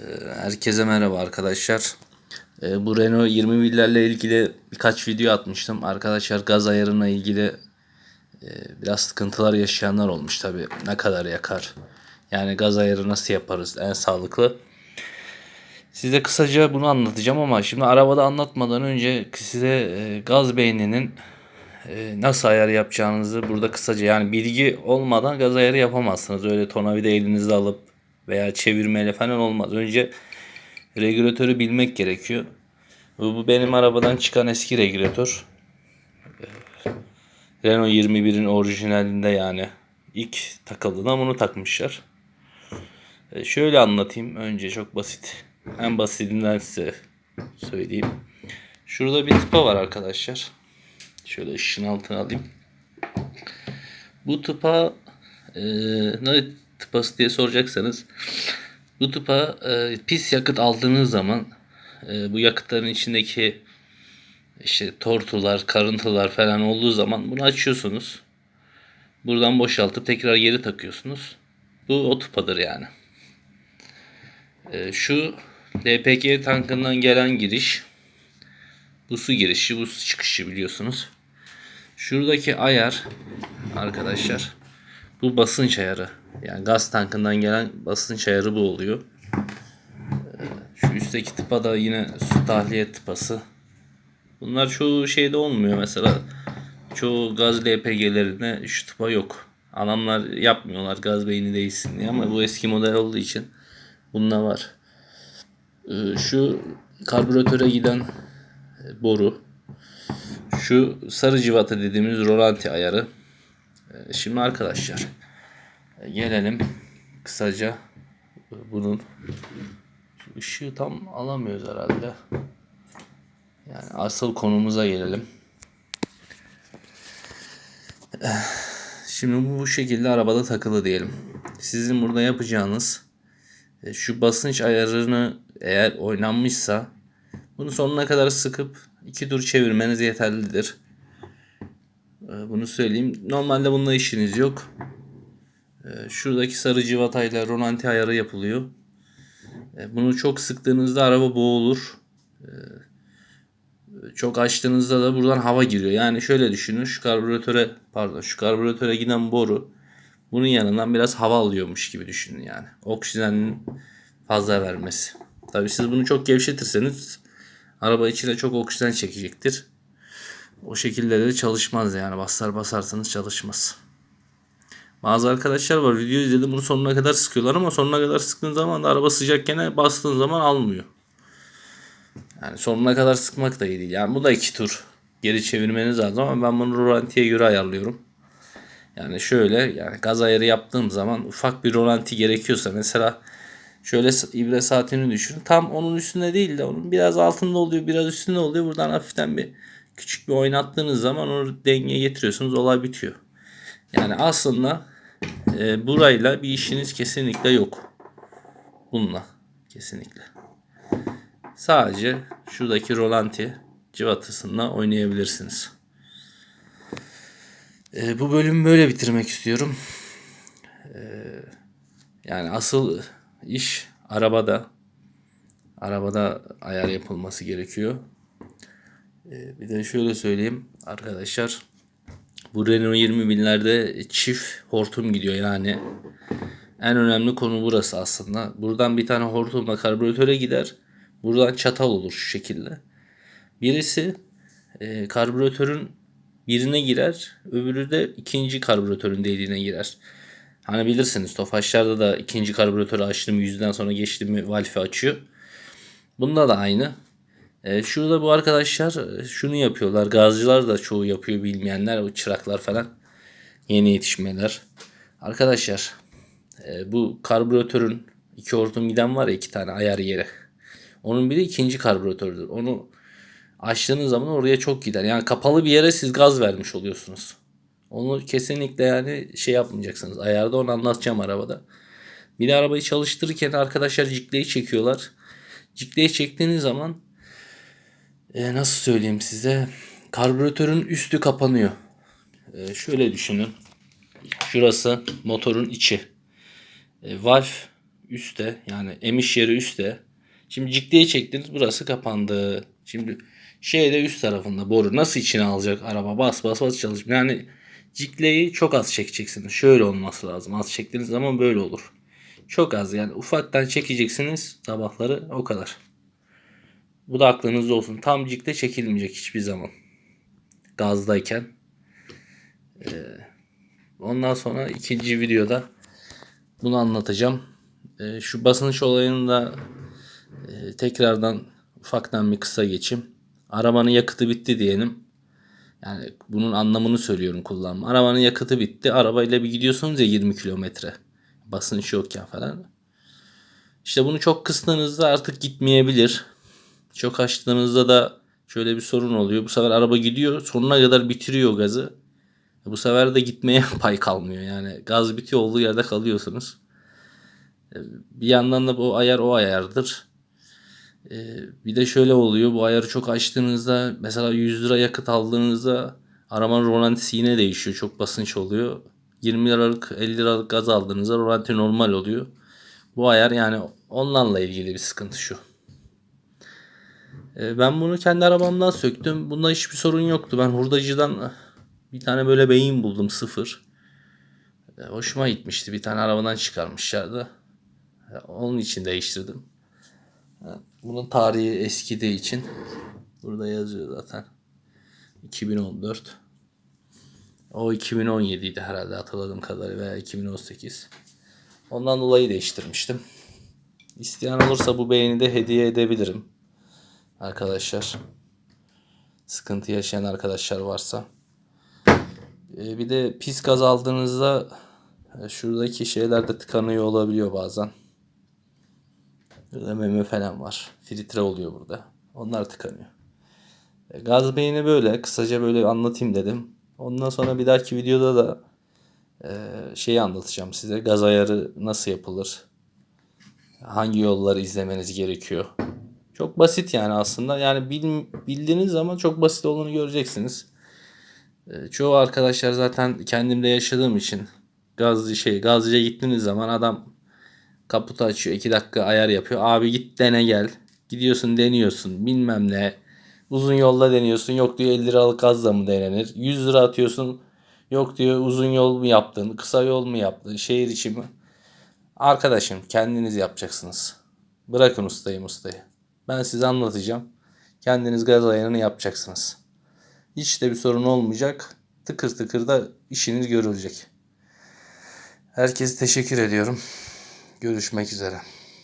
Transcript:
Ee, Herkese merhaba arkadaşlar. Ee, Bu Renault 20 villerle ilgili birkaç video atmıştım. Arkadaşlar gaz ayarına ilgili e, biraz sıkıntılar yaşayanlar olmuş tabi. Ne kadar yakar? Yani gaz ayarı nasıl yaparız en sağlıklı? Size kısaca bunu anlatacağım ama şimdi arabada anlatmadan önce size e, gaz beyninin e, nasıl ayar yapacağınızı burada kısaca yani bilgi olmadan gaz ayarı yapamazsınız. Öyle tornavida elinizde alıp veya çevirmeyle falan olmaz. Önce regülatörü bilmek gerekiyor. Bu, benim arabadan çıkan eski regülatör. E, Renault 21'in orijinalinde yani ilk takıldığında bunu takmışlar. E, şöyle anlatayım önce çok basit. En basitinden size söyleyeyim. Şurada bir tıpa var arkadaşlar. Şöyle ışığın altına alayım. Bu tıpa e, tıpası diye soracaksanız bu tıpa e, pis yakıt aldığınız zaman e, bu yakıtların içindeki işte tortular, karıntılar falan olduğu zaman bunu açıyorsunuz. Buradan boşaltıp tekrar geri takıyorsunuz. Bu o tıpadır yani. E, şu LPG tankından gelen giriş bu su girişi, bu su çıkışı biliyorsunuz. Şuradaki ayar arkadaşlar bu basınç ayarı. Yani gaz tankından gelen basınç ayarı bu oluyor. Ee, Şu üstteki tıpa da yine su tahliye tıpası. Bunlar çoğu şeyde olmuyor mesela. Çoğu gaz LPG'lerinde şu tıpa yok. Adamlar yapmıyorlar gaz beyni değilsin diye ama bu eski model olduğu için bunda var. Ee, Şu karbüratöre giden e, boru. Şu sarı civata dediğimiz rolanti ayarı. Şimdi arkadaşlar gelelim kısaca bunun şu ışığı tam alamıyoruz herhalde. Yani asıl konumuza gelelim. Şimdi bu bu şekilde arabada takılı diyelim. Sizin burada yapacağınız e, şu basınç ayarını eğer oynanmışsa bunu sonuna kadar sıkıp iki tur çevirmeniz yeterlidir. Ee, Bunu söyleyeyim. Normalde bununla işiniz yok. Ee, Şuradaki sarı civatayla rolanti ayarı yapılıyor. Ee, Bunu çok sıktığınızda araba boğulur. Çok açtığınızda da buradan hava giriyor. Yani şöyle düşünün. Şu karbüratöre pardon şu karbüratöre giden boru bunun yanından biraz hava alıyormuş gibi düşünün yani. Oksijenin fazla vermesi. Tabii siz bunu çok gevşetirseniz araba içine çok oksijen çekecektir. O şekilde de çalışmaz yani. Basar basarsanız çalışmaz. Bazı arkadaşlar var video izledim bunu sonuna kadar sıkıyorlar ama sonuna kadar sıktığın zaman da araba sıcakken bastığın zaman almıyor. Yani sonuna kadar sıkmak da iyi değil. Yani bu da iki tur geri çevirmeniz lazım ama ben bunu rolantiye göre ayarlıyorum. Yani şöyle yani gaz ayarı yaptığım zaman ufak bir rolanti gerekiyorsa mesela şöyle ibre saatini düşünün. Tam onun üstünde değil de onun biraz altında oluyor biraz üstünde oluyor. Buradan hafiften bir küçük bir oynattığınız zaman onu dengeye getiriyorsunuz olay bitiyor. Yani aslında e, burayla bir işiniz kesinlikle yok. Bununla kesinlikle. Sadece şuradaki rolanti civatasında oynayabilirsiniz. E, bu bölümü böyle bitirmek istiyorum. E, yani asıl iş arabada. Arabada ayar yapılması gerekiyor. E, bir de şöyle söyleyeyim arkadaşlar. Bu Renault 20 binlerde çift hortum gidiyor yani. En önemli konu burası aslında. Buradan bir tane hortumla karbüratöre gider. Buradan çatal olur şu şekilde. Birisi e, karbüratörün birine girer. Öbürü de ikinci karbüratörün deliğine girer. Hani bilirsiniz Tofaşlarda da ikinci karbüratörü açtım yüzden sonra geçti mi valfi açıyor. Bunda da aynı. E, şurada bu arkadaşlar e, şunu yapıyorlar. Gazcılar da çoğu yapıyor bilmeyenler. O çıraklar falan. Yeni yetişmeler. Arkadaşlar e, bu karbüratörün iki hortum giden var ya iki tane ayar yeri. Onun biri ikinci karbüratördür. Onu açtığınız zaman oraya çok gider. Yani kapalı bir yere siz gaz vermiş oluyorsunuz. Onu kesinlikle yani şey yapmayacaksınız. Ayarda onu anlatacağım arabada. Bir de arabayı çalıştırırken arkadaşlar cikleyi çekiyorlar. Cikleyi çektiğiniz zaman e, nasıl söyleyeyim size karbüratörün üstü kapanıyor. E, şöyle düşünün. Şurası motorun içi. E, valve üstte yani emiş yeri üstte. Şimdi cikleyi çektiniz burası kapandı. Şimdi şeyde üst tarafında boru nasıl içine alacak araba bas bas bas çalışmıyor. Yani cikleyi çok az çekeceksiniz. Şöyle olması lazım. Az çektiğiniz zaman böyle olur. Çok az yani ufaktan çekeceksiniz sabahları o kadar. Bu da aklınızda olsun. Tam cikle çekilmeyecek hiçbir zaman. Gazdayken. Ee, ondan sonra ikinci videoda bunu anlatacağım. Ee, şu basınç olayını da e, tekrardan ufaktan bir kısa geçeyim. Arabanın yakıtı bitti diyelim. Yani bunun anlamını söylüyorum kullanma. Arabanın yakıtı bitti. Arabayla bir gidiyorsunuz ya 20 kilometre. Basınç yokken falan. İşte bunu çok kıstığınızda artık gitmeyebilir. Çok açtığınızda da şöyle bir sorun oluyor. Bu sefer araba gidiyor. Sonuna kadar bitiriyor gazı. Bu sefer de gitmeye pay kalmıyor. Yani gaz bitiyor olduğu yerde kalıyorsunuz. Bir yandan da bu ayar o ayardır. Ee, bir de şöyle oluyor. Bu ayarı çok açtığınızda mesela 100 lira yakıt aldığınızda arabanın rolantisi yine değişiyor. Çok basınç oluyor. 20 liralık 50 liralık gaz aldığınızda rolanti normal oluyor. Bu ayar yani onlarla ilgili bir sıkıntı şu. Ee, ben bunu kendi arabamdan söktüm. Bunda hiçbir sorun yoktu. Ben hurdacıdan bir tane böyle beyin buldum sıfır. Ee, hoşuma gitmişti. Bir tane arabadan çıkarmışlardı. Ee, Onun için değiştirdim. Bunun tarihi eskidiği için burada yazıyor zaten. 2014. O 2017 idi herhalde hatırladığım kadarıyla veya 2018. Ondan dolayı değiştirmiştim. İsteyen olursa bu beğeni de hediye edebilirim. Arkadaşlar. Sıkıntı yaşayan arkadaşlar varsa. Ee, bir de pis gaz aldığınızda e, şuradaki şeyler de tıkanıyor olabiliyor bazen. Burada meme falan var. Filtre oluyor burada. Onlar tıkanıyor. E, Gaz beyni böyle. Kısaca böyle anlatayım dedim. Ondan sonra bir dahaki videoda da e, şeyi anlatacağım size. Gaz ayarı nasıl yapılır? Hangi yolları izlemeniz gerekiyor? Çok basit yani aslında. Yani bil- bildiğiniz zaman çok basit olduğunu göreceksiniz. E, çoğu arkadaşlar zaten kendimde yaşadığım için gazcı şey gazcıya gittiğiniz zaman adam Kaputu açıyor. 2 dakika ayar yapıyor. Abi git dene gel. Gidiyorsun deniyorsun. Bilmem ne. Uzun yolda deniyorsun. Yok diyor 50 liralık gazla mı denenir? 100 lira atıyorsun. Yok diyor uzun yol mu yaptın? Kısa yol mu yaptın? Şehir içi mi? Arkadaşım kendiniz yapacaksınız. Bırakın ustayı ustayı. Ben size anlatacağım. Kendiniz gaz ayarını yapacaksınız. Hiç de bir sorun olmayacak. Tıkır tıkır da işiniz görülecek. Herkese teşekkür ediyorum. Görüşmek üzere.